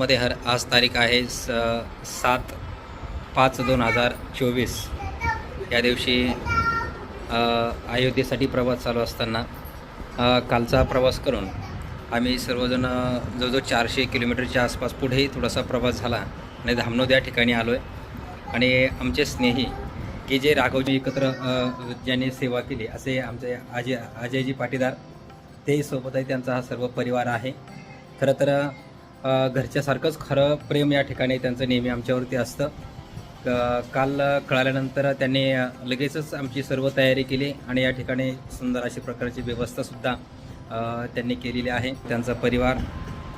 नर्मदे हर आज तारीख आहे स सात पाच दोन हजार चोवीस. या दिवशी अयोध्येसाठी प्रवास चालू असताना कालचा प्रवास करून आम्ही सर्वजण जवळजवळ चारशे किलोमीटरच्या आसपास पुढेही थोडासा प्रवास झाला आणि धामणोद या ठिकाणी आलो आहे आणि आमचे स्नेही की जे राघवजी एकत्र ज्यांनी सेवा केली असे आमचे अजय अजयजी पाटीदार तेही सोबत आहे त्यांचा हा सर्व परिवार आहे. खरं तर घरच्यासारखंच खरं प्रेम या ठिकाणी त्यांचं नेहमी आमच्यावरती असतं. काल कळाल्यानंतर त्यांनी लगेचच आमची सर्व तयारी केली आणि या ठिकाणी सुंदर अशी प्रकारची व्यवस्थासुद्धा त्यांनी केलेली आहे. त्यांचा परिवार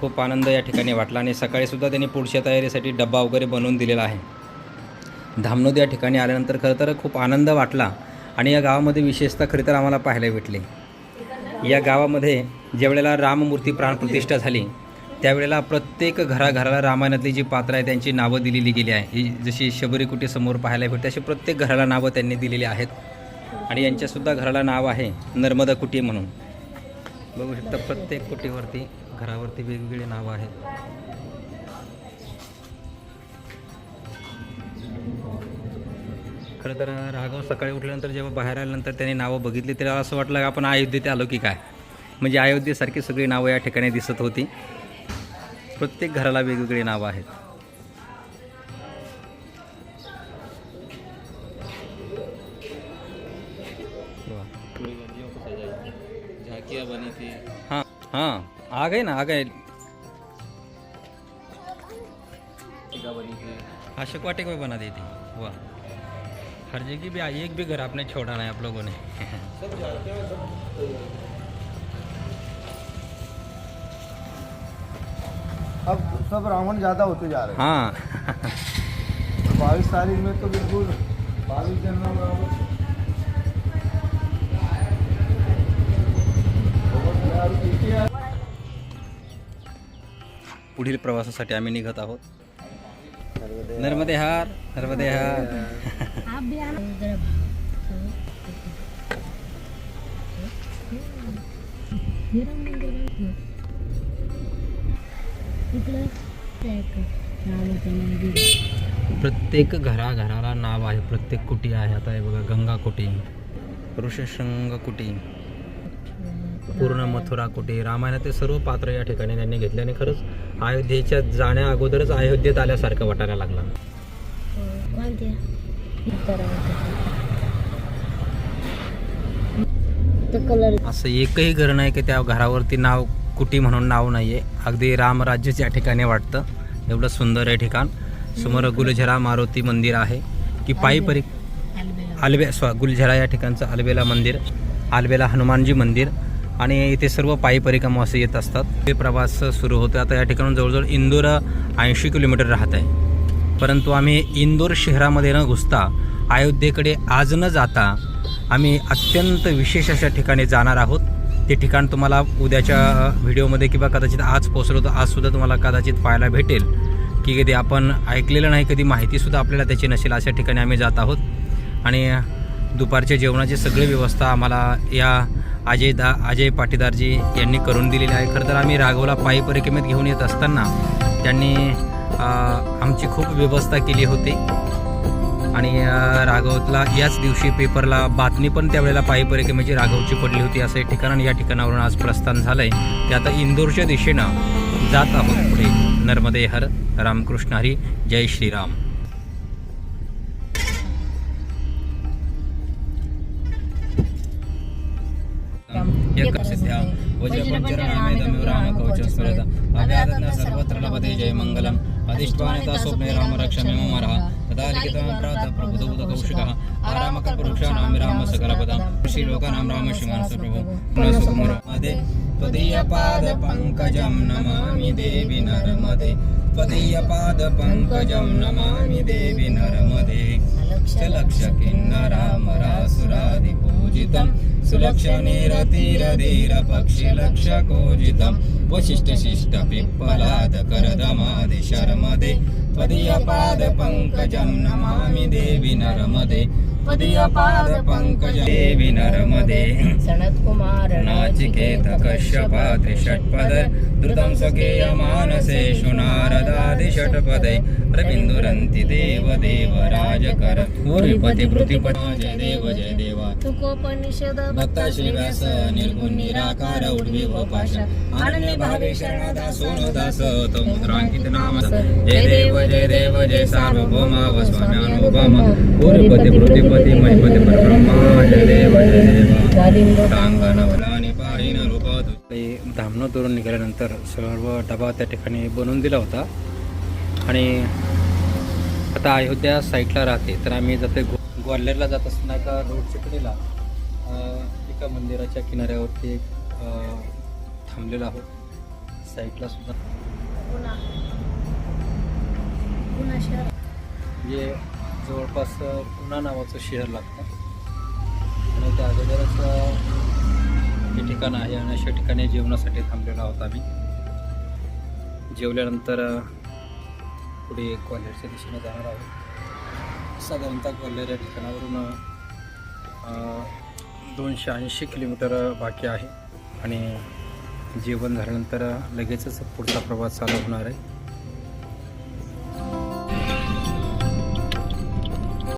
खूप आनंद या ठिकाणी वाटला आणि सकाळीसुद्धा त्यांनी पुढच्या तयारीसाठी डब्बा वगैरे बनवून दिलेला आहे. धामणोद या ठिकाणी आल्यानंतर खरं तर खूप आनंद वाटला आणि या गावामध्ये विशेषतः खरी तर आम्हाला पाहायला भेटले. या गावामध्ये ज्यावेळेला राममूर्ती प्राणप्रतिष्ठा झाली त्यावेळेला प्रत्येक घराघराला रामायणातली जी पात्र आहे त्यांची नावं दिलेली गेली आहे. ही जशी शबरी कुटी समोर पाहायला भेटते अशी प्रत्येक घराला नावं त्यांनी दिलेली आहेत. आणि यांच्यासुद्धा घराला नाव आहे नर्मदा कुटी म्हणून. बघू शकता प्रत्येक कुटीवरती घरावरती वेगवेगळी नावं आहेत. खरं तर राघव सकाळी उठल्यानंतर जेव्हा बाहेर आल्यानंतर त्यांनी नावं बघितली तेव्हा असं वाटलं की आपण अयोध्येत आलो की काय? म्हणजे अयोध्येसारखी सगळी नावं या ठिकाणी दिसत होती. प्रत्येक घराला वेगवेगळी नावं आहेत. वा. बनी थी हाँ हाँ. आ गए ना आ गए बनी थी अशोक वाटिका भी बना दी थी वाह हर जगह भी एक भी घर आपने छोड़ा नहीं आप लोगों ने. अब सब रावण ज़्यादा होते जा रहे हाँ। हैं। बाईस तारीख में तो बिल्कुल बाईस जनवरी। पुढील प्रवासासाठी आम्ही निघत आहोत. नर्मदे हार नर्मदे प्रत्येक घराघराला नाव आहे प्रत्येक कुटी आहे. आता हे बघा गंगा कुटी ऋषशृंग कुटी पूर्ण मथुरा कुटी. रामायणातील सर्व पात्र या ठिकाणी त्यांनी घेतले आणि खरंच अयोध्येच्या जाण्या अगोदरच अयोध्येत आल्यासारखं वाटायला लागलं. तर असं एकही घर नाही की त्या घरावरती नाव कुटी म्हणून नाव नाही आहे अगदी रामराज्यच या ठिकाणी वाटतं. एवढं सुंदर आहे ठिकाण. समोर गुलझरा मारुती मंदिर आहे की पायी परी आलबे स्व गुलझरा या ठिकाणचं आलबेला मंदिर आलबेला हनुमानजी मंदिर आणि इथे सर्व पायी परिक्रमा असे येत असतात. ते प्रवास सुरू होतो आता या ठिकाणून जवळजवळ इंदोर ऐंशी किलोमीटर राहत आहे. परंतु आम्ही इंदोर शहरामध्ये न घुसता अयोध्येकडे आज न जाता आम्ही अत्यंत विशेष अशा ठिकाणी जाणार आहोत. ते ठिकाण तुम्हाला उद्याच्या व्हिडिओमध्ये किंवा कदाचित आज पोचलो तर आजसुद्धा तुम्हाला कदाचित पाहायला भेटेल. की कधी आपण ऐकलेलं नाही कधी माहितीसुद्धा आपल्याला त्याची नसेल अशा ठिकाणी आम्ही जात आहोत. आणि दुपारच्या जेवणाची सगळी व्यवस्था आम्हाला या अजय दा अजय पाटीदारजी यांनी करून दिलेली आहे. खरं तर आम्ही राघवला पायी परिक्रमेत घेऊन येत असताना त्यांनी आमची खूप व्यवस्था केली होती. आणि राघवतला याच दिवशी पेपरला बातमी पण त्यावेळेला पायी म्हणजे राघवची पडली होती असं एक ठिकाण आणि या ठिकाणावरून आज प्रस्थान झालंय. ते आता इंदोरच्या दिशेनं जात आहोत पुढे. नर्मदे हर रामकृष्ण हरी जय श्रीराम. सर्वत्र लभते जय मंगलम. अधिष्ठानता स्वप्ने रामरक्षमे ममरः तदा लिखितं प्रातः प्रबुधबुधकौशिकः आरामकल्पवृक्षाणां विरामसकलपदां प्रभो त्वदीयपादपङ्कजं नमामि देवि नर्मदे। त्वदीयपादपङ्कजं नमामि देवि नर्मदे। लक्ष किन्नरामरासुरादिपूजितं सुलक्षणीरतीरधीर पक्षिलक्षकोजितं वशिष्ठशिष्ट पिप्पलाद करदमादि शर्मदे त्वदीयपादपङ्कजं नमामि देवि नरमदे त्वदीयपादपङ्कजं देवि नरमदे। सनत कुमार नाचिकेत कश्यपात्रि षट्पद द्रुतं स्वकीय मानसेषु नारदादि षट्पदै प्रबिन्दुरन्ति देव देव राजकर भूरिपति भृतिपट जय देव जय देवा। तुकोपनिषद भक्ता निर्गुण निराकार पाश भावे नाम जय देव जय देव जय सार्वभौम महिपति परब्रह्मा जय देव। जय पाहिन निघाल्यानंतर सर्व डबा त्या ठिकाणी बनवून दिला होता. आणि आता अयोध्या साईडला राहते तर आम्ही जाते ग्वाल्हेरला जात असताना एका रोडच्या कडेला एका मंदिराच्या किनाऱ्यावरती एक थांबलेलो आहोत. साईडला सुद्धा. पुन्हा पुन्हा जे जवळपास अं, पुणा नावाचं शहर लागतं. आणि त्या अगोदरच हे ठिकाण आहे आणि अशा ठिकाणी जेवणासाठी थांबलेलो आहोत आम्ही. जेवल्यानंतर पुढे ग्वाल्हेरच्या दिशेने जाणार आहोत. साधारणतः ग्वाल्हेर या ठिकाणावरून दोनशे ऐंशी किलोमीटर बाकी आहे. आणि जेवण झाल्यानंतर लगेचच पुढचा प्रवास चालू होणार आहे.